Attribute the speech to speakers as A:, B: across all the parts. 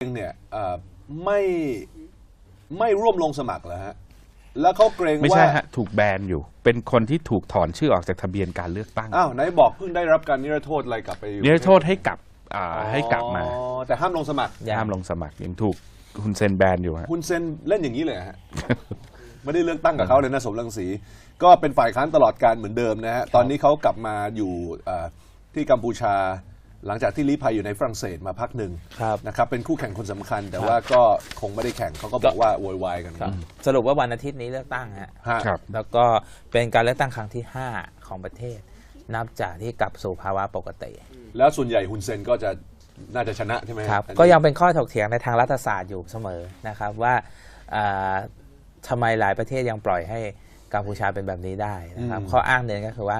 A: เองเนี่ยเอ่อไม่ไม่ร่วมลงสมัครเหรอฮะแล้วเขาเกรง
B: ไม่
A: ว่า
B: ใช่ฮะถูกแบนอยู่ เป็นคนที่ถูกถอนชื่อออกจากทะเบียนการเลือกตั้ง
A: อ้าวไหนบอกเพิ่งได้รับการนิรโทษอะไรกลับไปอยู่
B: นิรโทษให้กลับอ่าให้กลับมา
A: อ๋อแต่ห้ามลงสมัคร
B: ห้ามลงสมัครยังถูกคุณเซนแบนอยู่ฮะ
A: คุณเซนเล่นอย่างนี้เลยเหรอฮะไม่ได้เลือกตั้งกับเขาเลยนะสมรังสี ก็เป็นฝ่ายค้านตลอดการเหมือนเดิมนะฮะตอนนี้เขากลับมาอยู่เอ่อที่กัมพูชา หลังจากที่ลี้ภัยอยู่ในฝรั่งเศสมาพักหนึ่ง
C: ครับ
A: นะครับเป็นคู่แข่งคนสำคัญ แต่ว่าก็คงไม่ได้แข่งเขาก็บอกว่าโวยวายกัน
C: สรุปว่าวันอาทิตย์นี้เลือกตั้งฮะ
A: ฮะ
B: ครับ
C: แล้วก็เป็นการเลือกตั้งครั้งที่ 5 ของประเทศ นับจากที่กลับสู่ภาวะปกติ
A: แล้วส่วนใหญ่ฮุนเซนก็จะน่าจะชนะใช่ไหมฮะ
C: ครับ
A: อันนี้
C: ก็ยังเป็นข้อถกเถียงในทางรัฐศาสตร์อยู่เสมอนะครับว่าอ่าทำไมหลายประเทศยังปล่อยให้กัมพูชาเป็นแบบนี้ได้นะครับข้ออ้างหนึ่งก็คือว่า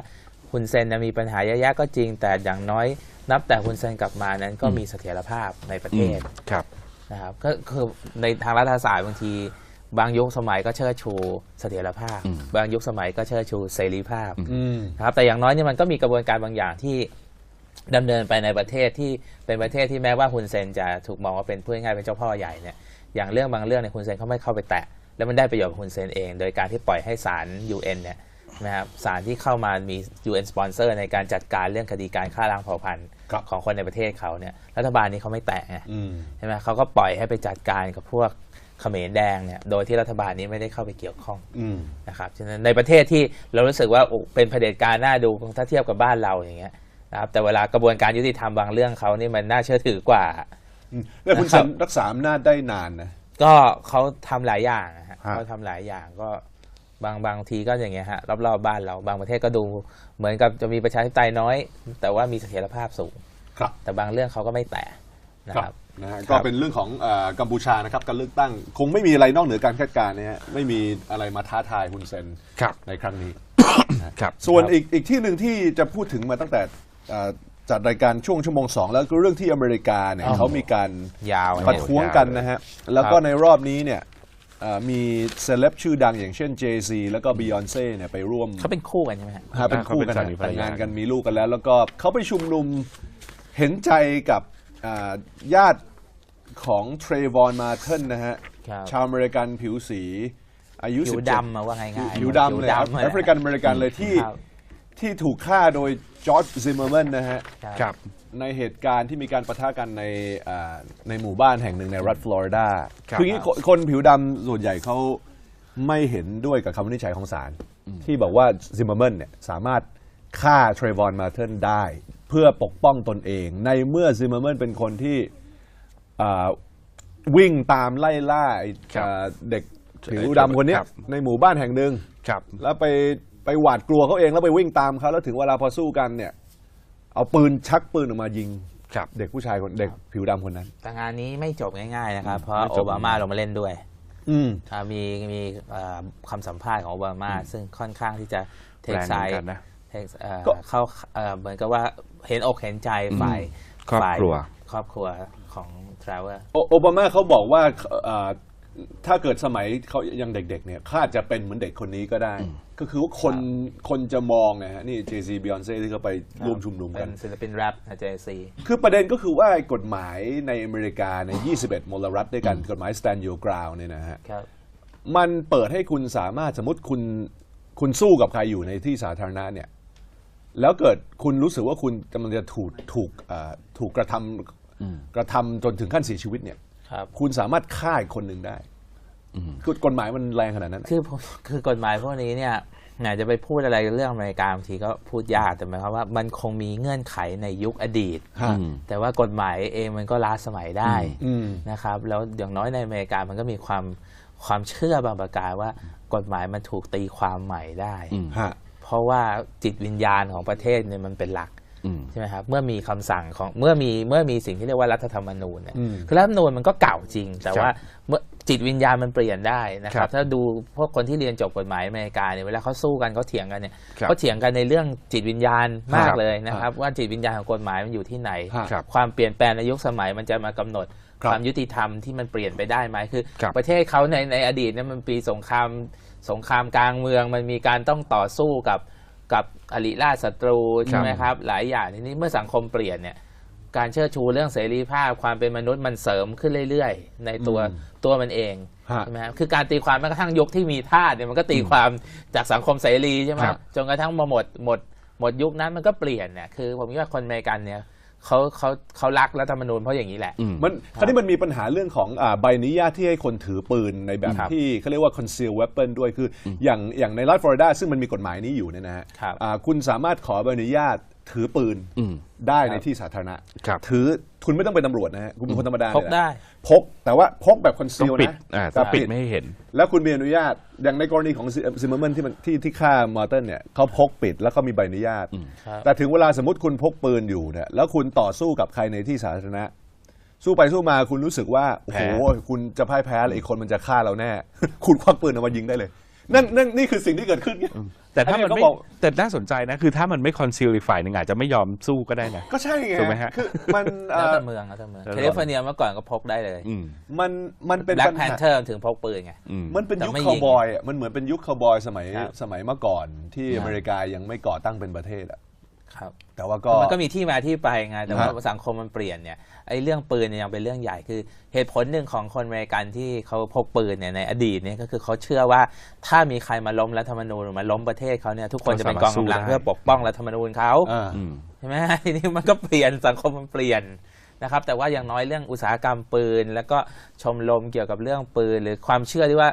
C: ฮุนเซนนะมีปัญหาเยอะแยะก็จริง แต่อย่างน้อยนับแต่ฮุนเซนกลับมานั้นก็มีเสถียรภาพในประเทศ
B: ครับ
C: นะครับก็คือในทางรัฐศาสตร์บางที บางยุคสมัยก็เชิดชูเสถียรภาพ บางยุคสมัยก็เชิดชูเสรีภาพ
A: อืม
C: นะครับแต่อย่างน้อยเนี่ยมันก็มีกระบวนการบางอย่างที่ดำเนินไปในประเทศที่เป็นประเทศที่แม้ว่าฮุนเซนจะถูกมองว่าเป็นผู้ง่ายๆเป็นเจ้าพ่อใหญ่เนี่ยอย่างเรื่องบางเรื่องเนี่ยฮุนเซนเขาไม่เข้าไปแตะแล้วมันได้ประโยชน์กับฮุนเซนเอง โดยการที่ปล่อยให้ศาล UN เนี่ย นะครับศาลที่เข้ามามี UN สปอนเซอร์ในการจัดการเรื่องคดีการฆ่าล้างเผ่าพันธุ์
A: ครับ
C: ของคนในประเทศเขาเนี่ยรัฐบาลนี้เขาไม่แตะไง
A: อืม
C: ใช่ไหมเขาก็ปล่อยให้ไปจัดการกับพวกเขมรแดงเนี่ยโดยที่รัฐบาลนี้ไม่ได้เข้าไปเกี่ยวข้อง
A: อืม
C: นะครับฉะนั้นในประเทศที่เรารู้สึกว่าโอ้เป็นเผด็จการน่าดูถ้าเทียบกับบ้านเราอย่างเงี้ยนะครับแต่เวลากระบวนการยุติธรรมบางเรื่องเขานี่มันน่าเชื่อถือกว่า
A: แล้วคุณเซนรักษาอำนาจได้นานนะ
C: ก็เขาทำหลายอย่างนะฮะ
A: ฮะ
C: เขาทำหลายอย่างก็ บางบางทีก็อย่างเงี้ยฮะรอบๆบ้านเราบางประเทศก็ดู เหมือนกับจะมีประชาธิปไตยน้อย แต่ว่ามีเสถียรภาพสูง
A: ครับ
C: แต่บางเรื่องเขาก็ไม่แตะนะ
A: ค
C: ค
A: รั
C: รั
A: บบนะฮะก็เป็นเรื่องของเอ่อกัมพูชานะครับการเลือกตั้งคงไม่มีอะไรนอกเหนือการคาดการณ์นะฮะไม่มีอะไรมาท้าทายฮุนเซน
B: ครับ
A: ในครั้งนี้
B: ครับ
A: ส่วนอีกอีกที่หนึ่งที่จะพูดถึงมาตั้งแต่เอ่อจัดรายการช่วงชั่วโมงสองแล้วก็เรื่องที่อเมริกาเนี่ย
C: อ๋อ
A: เขามีการ
C: ยาว
A: ประ
C: เนี่ย
A: ท้วงกันนะฮะแล้วก็ในรอบนี้เนี่ยเอ่อ มีเซเลบชื่อดังอย่างเช่น Jay-Z แล้วก็ Beyonce เนี่ยไปร่วม
C: เขาเป็นคู่กันใช่ไหมฮะ
A: ฮะเป็นคู่กัน
B: เขาเป็นสา
A: ฮะ
B: มีภรร
A: แต่ง
B: ยา
A: งานกันมีลูกกันแล้ว แล้วก็เขาไปชุมนุมเห็นใจกับอ่าญาติของเทรวอนมาเทนนะฮะ
C: ครับ
A: ชาวอเมริกันผิวสีอายุ
C: ผิว
A: 17
C: ดำมาว่าง่ายๆ
A: ผิวดำเลยครับ
C: ผิว
A: แอฟริกันอเมริกันเลยที่
C: ครับ
A: ที่ถูกฆ่าโดยจอร์จซิมเมอร์แมนนะฮะ
B: ครับ
A: ในเหตุการณ์ที่มีการปะทะกันในอ่าในหมู่บ้านแห่งหนึ่งในรัฐฟลอริดา
B: ครับ
A: คืออย่างนี้คนคนผิวดำส่วนใหญ่เขาไม่เห็นด้วยกับคำวินิจฉัยของศาลที่บอกว่าซิมเมอร์แมนเนี่ยสามารถฆ่าเทรวอนมาเทนได้ เพื่อปกป้องตนเอง ในเมื่อซิมเมอร์แมนเป็นคนที่อ่าวิ่งตามไล่ล่าไอ้
B: ครับ
A: อ่าเด็กผิวดำคนเนี้ย
B: ครับ
A: ในหมู่บ้านแห่งหนึ่ง
B: ครับ
A: แล้วไป ไปหวาดกลัวเขาเองแล้วไปวิ่งตามเขาแล้วถึงเวลาพอสู้กันเนี่ย เอาปืนชักปืนออกมายิง
B: ครับ
A: เด็กผู้ชายคนเด็กผิวดำคนนั้น
C: แต่งานนี้ไม่จบง่าย ๆ นะครับ เพราะ
A: ไม่จ
C: โอบ บามาลงมาเล่นด้วย
A: อืม
C: อ่ามีมีเอ่อคำสัมภาษณ์ของโอบามา ซึ่งค่อนข้างที่จะเทค
B: แรง
C: ไซ
B: เหมือนกันนะ
C: เทคเอ่อ
A: ก็
C: เข้าเอ่อเหมือนกับว่าเห็นอกเห็นใจฝ่าย
B: ครอบ
C: ฝ่าย
B: ครัว
C: ครอบครัวของทราเวอร์
A: โอโอบามาเขาบอกว่าเอ่อ ถ้าเกิดสมัยเขายังเด็กๆเนี่ยข้าจะเป็นเหมือนเด็กคนนี้ก็ได้ ก็คือว่าคนคนจะมองนะฮะนี่ Jay-Z Beyonce ที่เขาไปร่วมชุมนุม
C: เป็
A: กัน
C: น ศิลปินแรปนะเจซี
A: คือประเด็นก็คือว่ากฎหมายในอเมริกาใน 21 มลรัฐด้วยกันกฎหมาย Stand Your Ground เนี่ยนะฮะ
C: ครับ
A: มันเปิดให้คุณสามารถสมมติคุณคุณสู้กับใครอยู่ในที่สาธารณะเนี่ย แล้วเกิดคุณรู้สึกว่าคุณกำลังจะถูกถูกเอ่อถูกกระทำกระทำจนถึงขั้นเสียชีวิตเนี่ย
C: ครับ
A: คุณสามารถฆ่าอีกคนหนึ่งได้ คือกฎหมายมันแรงขนาดนั้นอะ
C: คือผมคือกฎหมายพวกนี้เนี่ยอยากจะไปพูดอะไรเรื่องอเมริกาบางทีก็พูดยากแต่หมายความว่ามันคงมีเงื่อนไขในยุคอดีต
A: ฮะ
C: แต่ว่ากฎหมายเองมันก็ล้าสมัยได้
A: อืม
C: นะครับ แล้วอย่างน้อยในอเมริกามันก็มีความความเชื่อบางประการว่ากฎหมายมันถูกตีความใหม่ได้
A: ฮะ
C: เพราะว่าจิตวิญญาณของประเทศเนี่ยมันเป็นหลัก
B: อืม
C: ใช่ไหมครับเมื่อมีคำสั่งของเมื่อมีเมื่อมีสิ่งที่เรียกว่ารัฐธรรมนูญเนี่ย
A: อืม
C: คือรัฐธรรมนูญมันก็เก่าจริง แต่
B: ครับ
C: ว่าเมื่อจิตวิญญาณมันเปลี่ยนได้นะค
B: ครั
C: รับ
B: บ
C: ถ้าดูพวกคนที่เรียนจบกฎหมายอเมริกาเนี่ยเวลาเขาสู้กันเขาเถียงกันเนี่ย
B: ครับ
C: เขาเถียงกันในเรื่องจิตวิญญาณมาก
B: ครับ
C: เลยนะครับ ว่าจิตวิญญาณของกฎหมายมันอยู่ที่ไหน
A: ฮะ
B: ครับ
C: ความเปลี่ยนแปลงในยุคสมัยมันจะมากำหนด
A: ครับ
C: ความยุติธรรมที่มันเปลี่ยนไปได้ไหมคือ
B: ครับ
C: ประเทศเขาในในอดีตเนี่ยมันปีสงครามสงครามกลางเมืองมันมีการต้องต่อสู้กับ กับอริราชศัตรูใช่ไหมครับ หลายอย่างทีนี้เมื่อสังคมเปลี่ยนเนี่ยการเชิดชูเรื่องเสรีภาพความเป็นมนุษย์มันเสริมขึ้นเรื่อยๆ ในตัว
A: อืม
C: ตัวมันเอง
A: ฮะ
C: ใช่ไหมครับคือการตีความแม้กระทั่งยุคที่มีทาสเนี่ยมันก็ตีความจากสังคมเสรีใช่ไหม
B: ครับ
C: จนกระทั่งมาหมดหมดหมดยุคนั้นมันก็เปลี่ยนเนี่ยคือผมคิดว่าคนอเมริกันเนี่ย เขาเขาเขารักรัฐธรรมนูญเพราะอย่างนี้แหละ
B: อืม
A: มันคราวนี้มันมีปัญหาเรื่องของอาใบอนุญาตที่ให้คนถือปืนในแบบ
C: ครับ
A: ที่เขาเรียกว่า conceal weapon ด้วยคือออย่างอย่างในรัฐฟลอริดาซึ่งมันมีกฎหมายนี้อยู่เนี่ยนะฮะ
C: ครับ
A: อ่าคุณสามารถขอใบอนุญาต ถือปืน
B: อืม
A: ได้ในที่สาธารณะ
B: ครับ
A: ถือคุณไม่ต้องเป็นตำรวจนะฮะคุณเป็นคนธรรมดา
C: พก
A: เลยนะ
C: ได้
A: พกแต่ว่าพกแบบ
B: ต้อง
A: conceal
B: ปิด
A: นะ
B: อ่า
A: แต่
B: ต้องปิดไม่ให้เห็น
A: แล้วคุณมีอนุญาต อย่างในกรณีของซิมเมอร์ที่มันที่ที่ฆ่ามอร์เตนเนี่ยเขาพกปิดแล้วก็มีใบอนุญาต
C: ครับ
A: แต่ถึงเวลาสมมติคุณพกปืนอยู่เนี่ยแล้วคุณต่อสู้กับใครในที่สาธารณะสู้ไปสู้มาคุณรู้สึกว่าโอ้โห
B: แพ้
A: คุณจะพ่ายแพ้แล้วอีกคนมันจะฆ่าเราแน่ คุณควักปืนออกมายิงได้เลย นั่นนั่นนี่คือสิ่งที่เกิดขึ้นไง
B: แต่ถ้ามัน
A: อันนี้
B: ไม่
A: เขาบอก
B: แต่น่าสนใจนะ คือถ้ามันไม่คอนซีลอีกฝ่ายหนึ่งอาจจะไม่ยอมสู้ก็ได้นะ
A: ก็ใช่ไง
B: ถูกไหมฮะ
A: คือมันเอ่
C: แล้ว
A: อ
C: แต่เมืองแล้วแต่เมือง
B: แล้ว
C: แคลิฟอร์เนียเมื่อก่อนก็พกได้เลย
B: อืม
A: มันมันเป็น
C: แบล็
A: ปั
C: ก
A: ญ
C: แพน
A: หา
C: เทอร์ถึงพกปืนไง
B: อืม
A: มันเป็น
C: แต่
A: ยุค
C: ไม่
A: คาว
C: ยิง
A: บอยอะมันเหมือนเป็นยุคคาวบอยสมัย
C: ครับ
A: สมัยเมื่อก่อนที่
C: ครับ
A: อเมริกายังไม่ก่อตั้งเป็นประเทศอะ
C: ครับ
A: แต่ว่าก็
C: มันก็มีที่มาที่ไปไงแต่ว่า
A: ฮะ
C: สังคมมันเปลี่ยนเนี่ยไอ้เรื่องปืนเนี่ยยังเป็นเรื่องใหญ่คือเหตุผลหนึ่งของคนอเมริกันที่เขาพกปืนเนี่ยในอดีตเนี่ยก็คือเขาเชื่อว่าถ้ามีใครมาล้มรัฐธรรมนูญหรือมาล้มประเทศเขาเนี่ยทุกคนจะเป็นกองกำลัง
B: เขาสามารถสู้ได้
C: เพื่อปกป้องรัฐธรรมนูญเขา
A: อ่า
B: อืม
C: ใช่ไหมทีนี้มันก็เปลี่ยนสังคมมันเปลี่ยนนะครับแต่ว่าอย่างน้อยเรื่องอุตสาหกรรมปืน แล้วก็ชมรมเกี่ยวกับเรื่องปืน หรือความเชื่อที่ว่า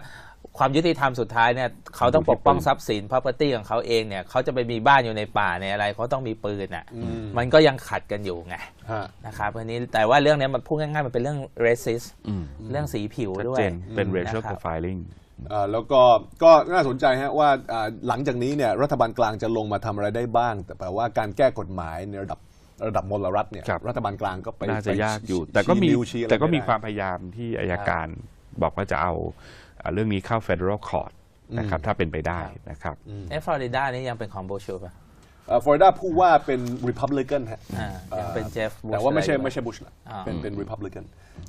C: ความยุติธรรมสุดท้ายเนี่ยเขาต้องปกป้องทรัพย์สิน property ของเขาเองเนี่ยเขาจะไปมีบ้านอยู่ในป่าในอะไรเขาต้องมีปืนอะ
A: อืม
C: มันก็ยังขัดกันอยู่ไง
A: ฮะ
C: นะครับอันนี้แต่ว่าเรื่องเนี้ยมันพูดง่ายๆมันเป็นเรื่อง racist
B: อืม
C: เรื่องสีผิว
B: ชัด
C: ด้วย
B: เจนเป็น
A: อืม
B: racial
C: นะครับ
B: profiling
A: อ่าแล้วก็ก็น่าสนใจฮะว่าอ่าหลังจากนี้เนี่ยรัฐบาลกลางจะลงมาทำอะไรได้บ้าง แต่แปลว่าการแก้กฎหมายในระดับระดับมลรัฐเนี่ย
B: ครับ
A: รัฐบาลกลางก็ไป
B: น่าจะ
A: ไป
B: ยากอยู่
A: ชี้
B: แต่ก็มี
A: นิ้วชี้อะไร
B: แต่ก็มี
A: ไได้
B: ความพยายามที่อายการบอกว่าจะเอาอ่า เรื่องนี้เข้า federal court นะครับถ้าเป็นไปได้นะครับ
C: เอ้ฟลอริดานี่ยังเป็นของโบชูป่ะ
A: ฟลอริดาผู้ว่าเป็น Republican ฮะ
C: อ่ายังเป็นเจฟ
A: แต่ว่าไม่ใช่ไม่ใช่บุชละ
C: อ่า
A: เป็นเป็น Republican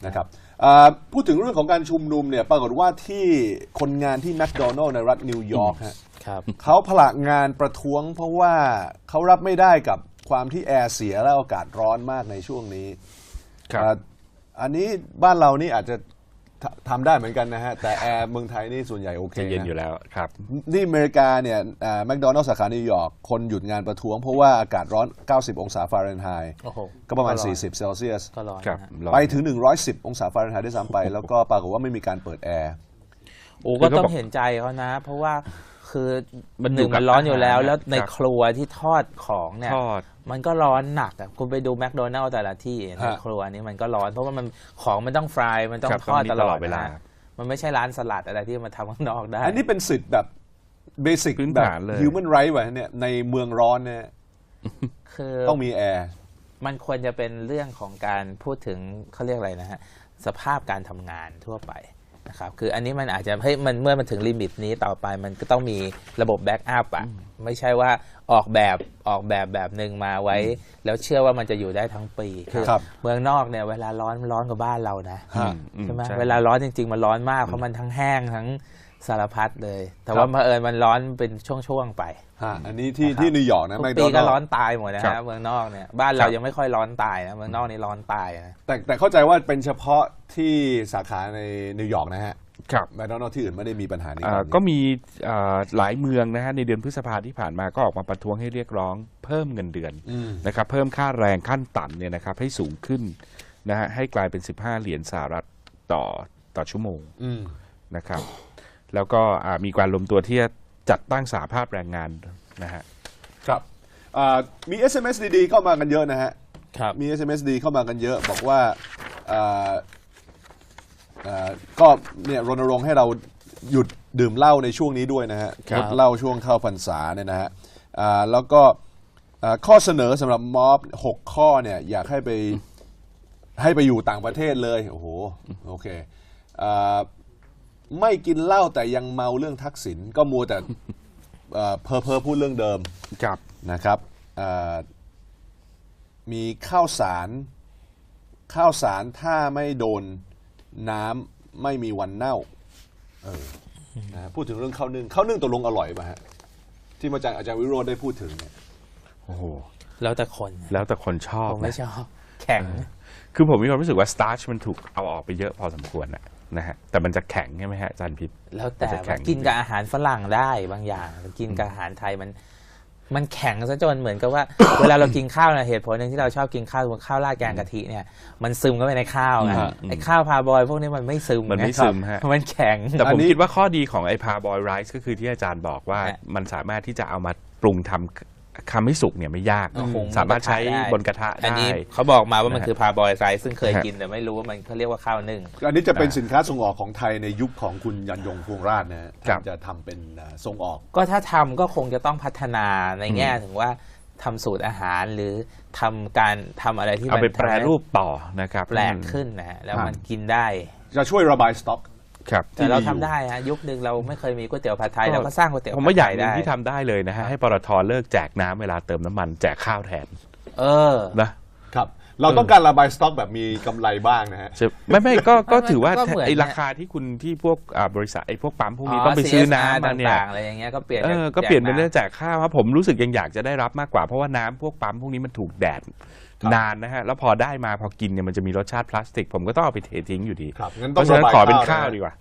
A: นะครับอ่าพูดถึงเรื่องของการชุมนุมเนี่ยปรากฏว่าที่คนงานที่แมคโดนัลล์ในรัฐนิวยอร์กฮะ
C: ครับ
A: เขาผละงานประท้วงเพราะว่าเขารับไม่ได้กับความที่แอร์เสียและอากาศร้อนมากในช่วงนี้
B: ครับ
A: อ่าอันนี้บ้านเรานี่อาจจะ ททำได้เหมือนกันนะฮะ แต่แอร์เมืองไทยนี่ส่วนใหญ่โอเค
B: จะเย็น
A: นะ
B: อยู่แล้วครับ
A: ที่อเมริกาเนี่ยแมคโดนัลล์สาขานิวยอร์กคนหยุดงานประท้วง เพราะว่าอากาศร้อน 90 องศาฟาเรนไฮต์
C: โอ้โห
A: ก็ประมาณ
C: ก็ร้อน
A: 40 เซลเซียส
C: ก็ร้อน
B: ครับ
C: นะฮะ
B: ลอง
A: ไปถึง 110 องศาฟาเรนไฮต์ด้วยซ้ำไป แล้วก็ปรากฏว่าไม่มีการเปิดแอร์
C: โอ้
B: คื
C: ก็
B: อเขา
C: ต้อ
B: บอก
C: งเห็นใจเขานะ เพราะว่า คือ
B: มัน
C: หนึ่ง
B: อยู่กับ
C: มันร้อนอยู่แล้ว
B: อาหาร
C: แล้วใน
B: ครับ
C: ครัวที่ทอดของเนี่ย
B: ทอด
C: มันก็ร้อนหนักอะคุณไปดูแมคโดนัลล์แต่ละที่ใน
A: ฮะ
C: ครัวนี้มันก็ร้อนเพราะว่ามันของมันต้องฟรายมันต้อง
B: ครับ
C: ทอด
B: ต้องมี
C: ตลอ
B: ตลอ
C: ด
B: ดเวลา
C: นะมันไม่ใช่ร้านสลัดอะไรที่มาทำข้างนอกได้
A: อันนี้เป็นสิทธิ์แบบเบสิก
B: พื้น
A: แบบ
B: ฐานเลย
A: human right ว่ะเนี่ยในเมืองร้อนเนี่ย
C: คือ
A: ต้องมีแอร์
C: มันควรจะเป็นเรื่องของการพูดถึงเขาเรียกอะไรนะฮะ สภาพการทำงานทั่วไป นะครับคืออันนี้มันอาจจะให้มันเมื่อมันถึงลิมิตนี้ต่อไปมันก็ต้องมีระบบแบ็กอัพอะไม่ใช่ว่าออกแบบออกแบบแบบหนึ่งมาไว้ แล้วเชื่อว่ามันจะอยู่ได้ทั้งปีคือ
A: ครับ
C: เมืองนอกเนี่ยเวลาร้อนมันร้อนกว่าบ้านเรานะ
A: ฮะ
B: อื
C: ใช่ไหม
B: ใช่
C: เวลาร้อนจริง ๆ มันร้อนมากเพราะมันทั้งแห้งทั้ง สารพัดเลย แต่
A: ค
C: ว่า
A: รับ
C: เผอิญมันร้อนเป็นช่วงๆไป
A: ฮะอันนี้ที่
C: นะครับ
A: ที่นิวยอร์กนะ
C: ทุก
A: แมคโด
C: ปี
A: นั
C: ก็
A: ล
C: ร้อน
A: ล์
C: ตายหมดนะ
B: ครั
C: ฮะ
B: บ
C: เมืองนอกเนี่ยบ้านเรา
B: ครับ
C: ยังไม่ค่อยร้อนตายนะเมืองนอกนี่ร้อนตายนะ
A: แต่แต่เข้าใจว่าเป็นเฉพาะที่สาขาในนิวยอร์กนะฮะ
B: ครับ
A: แมคโดนัลล์ที่อื่นไม่ได้มีปัญหานี้
B: อ่า
A: แบบนี้
B: ก็มีอ่าหลายเมืองนะฮะในเดือนพฤษภาที่ผ่านมาก็ออกมาประท้วงให้เรียกร้อง เพิ่มเงินเดือน
A: อืม
B: นะครับเพิ่มค่าแรงขั้นต่ำเนี่ยนะครับให้สูงขึ้นนะฮะให้กลายเป็น 15 เหรียญสหรัฐต่อต่อชั่วโมง
A: อืม
B: นะครับ แล้วก็อ่ามีการรวมตัวที่จะจัดตั้งสาภาพแรงงานนะฮะ
A: ครับอ่ามี SMS ดีๆเข้ามากันเยอะนะฮะ
C: ครับ
A: มี SMS ดีเข้ามากันเยอะ บอกว่าอ่าอ่าก็เนี่ยรณรงค์ให้เราหยุดดื่มเหล้าในช่วงนี้ด้วยนะฮะ
C: ครั
A: ง
C: บ
A: ดเหล้าช่วงเข้าพรรษาเนี่ยนะฮะอ่าแล้วก็อ่าข้อเสนอสำหรับม็อบหกข้อเนี่ยอยากให้ไปให้ไปอยู่ต่างประเทศเลย โอ้โห โอเคอ่า ไม่กินเหล้าแต่ยังเมาเรื่องทักษิณก็มัวแต่เอ่อเพอเพอพูดเรื่องเดิม
B: ครับ
A: นะครับเอ่อมีข้าวสารข้าวสารถ้าไม่โดนน้ำไม่มีวันเน่าเออนะฮะพูดถึงเรื่องข้าวนึ่งข้าวนึ่งตกลงอร่อยป่ะฮะที่มาจากอาจารย์วิโรธได้พูดถึงเนี่ย
B: โอ้โห
C: แล้วแต่คน
B: แล้วแต่คนชอบ
C: ผมไม่
B: นะ
C: ชอบ แข็ง
B: คือผมมีความรู้สึกว่าสตาร์ชมันถูกเอาออกไปเยอะพอสมควรนะ นะฮะแต่มันจะแข็งใช่ไหมฮะอาจารย์พิษ
C: แล้วแต่
B: มันจะแข็
C: ว่างกินกับอาหารฝรั่งได้บางอย่างมันกินกับอาหารไทยมัน มันแข็งซะจนเหมือนกับว่า เวลาเรากินข้าวเนี่ยเหตุผลหนึ่งที่เราชอบกินข้าวคือข้าวราดแกงกะทิเนี่ย มันซึมเข้าไปในข้าวไง
A: อืม
C: ไอ้ข้าวพาบอยพวกนี้มันไม่ซึม
B: มันไม่
C: ง
B: ซึมฮะ
C: มันแข็ง
B: แต่
A: อั
B: ผ
A: น
B: ม
A: นี้
B: คิดว่าข้อดีของไอพาบอยไรซ์ก็คือที่อาจารย์บอกว่า
C: ฮะ
B: มันสามารถที่จะเอามาปรุงทำ ทำให้สุกเนี่ยไม่ยาก
C: ก็คง
B: สามารถใช้บนกระทะ
C: อัน
B: ได้
C: นี้เขาบอกมาว่ามัน
B: นะฮะ
C: คือพาบอยไรซ์ซึ่งเคย
B: ฮะ
C: กินแต่ไม่รู้ว่ามันเขาเรียกว่าข้าวนึ่ง
A: อันนี้จะเป็นสินค้าส่งออกของไทยในยุคของคุณยันยงพวงราชนะฮะ
B: ครับ
A: ท่านจะทำเป็นเอ่อส่งออก
C: ก็ถ้าทำก็คงจะต้องพัฒนาในแง่ถึงว่าทำสูตรอาหารหรือทำการทำอะไรที่
B: เอา
C: มัน
B: ไปแปร
C: ทำให้
B: รูปต่อนะครับ
C: แปลกขึ้นนะฮะแล้ว
A: ครับ
C: มันกินได้
A: จะช่วยระบายสต็อก
B: ครับ
C: แต่เรา
A: ที่มีอยู่
C: ทำได้ฮะยุคหนึ่งเราไม่เคยมีก๋วยเตี๋ยวผัดไทยเราก็สร้างก๋วยเตี๋ยว
B: ผมว่าอย่าง
C: ผัด
B: ห
C: ไท
B: นึ่ง
C: ได้
B: ที่ทำได้เลยนะฮะให้ปตทเลิกแจกน้ำเวลาเติมน้ำมันแจกข้าวแทน
C: เออ
B: นะ
A: ครับเราต้องการระบายสต็อกแบบมีกำไรบ้างนะฮะ
B: ใช่ไม่ไม่ก็ก็ถือว่า
C: ก็เหมือน
B: ไอ
C: เนี่ย
B: ราคาที่คุณที่พวกอ่าบริษัทไอพวกปั๊มพวกนี้ต้องไปซื้อน้ำมาเนี่ย
C: ต่างๆอะไรอย่างเงี้ยก็เปลี่ยน
B: เออก็เปลี่ยนเป็นเรื่องแจกข้าวครับผมรู้สึกยังอยากจะได้รับมากกว่าเพราะว่าน้ำพวกปั๊มพวกนี้มันถูกแดด
A: ครับ
B: นานนะฮะ แล้วพอได้มาพอกินเนี่ยมันจะมีรสชาติพลาสติก ผมก็ต้องเอาไปเททิ้งอยู่ดี
A: ครับงั้น
B: เพ
A: ต้อง
B: ราะฉะนั้น
A: ระบาย
B: ขอเป็น
A: ข้า
B: ข้าวว
A: นะ
B: ดีกว่า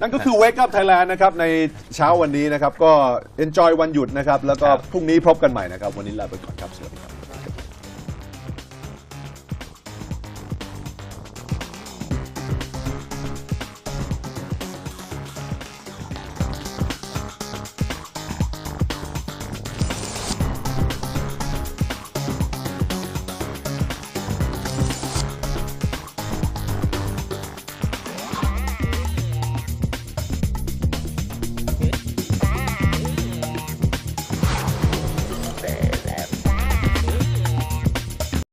A: นั่นก็คือ Wake Up Thailand นะครับ ในเช้าวันนี้นะครับ ก็ enjoy วันหยุดนะครับ แล้วก็
B: ครับ
A: พรุ่งนี้พบกันใหม่นะครับ วันนี้ลาไปก่อนครับ สวัสดีครับ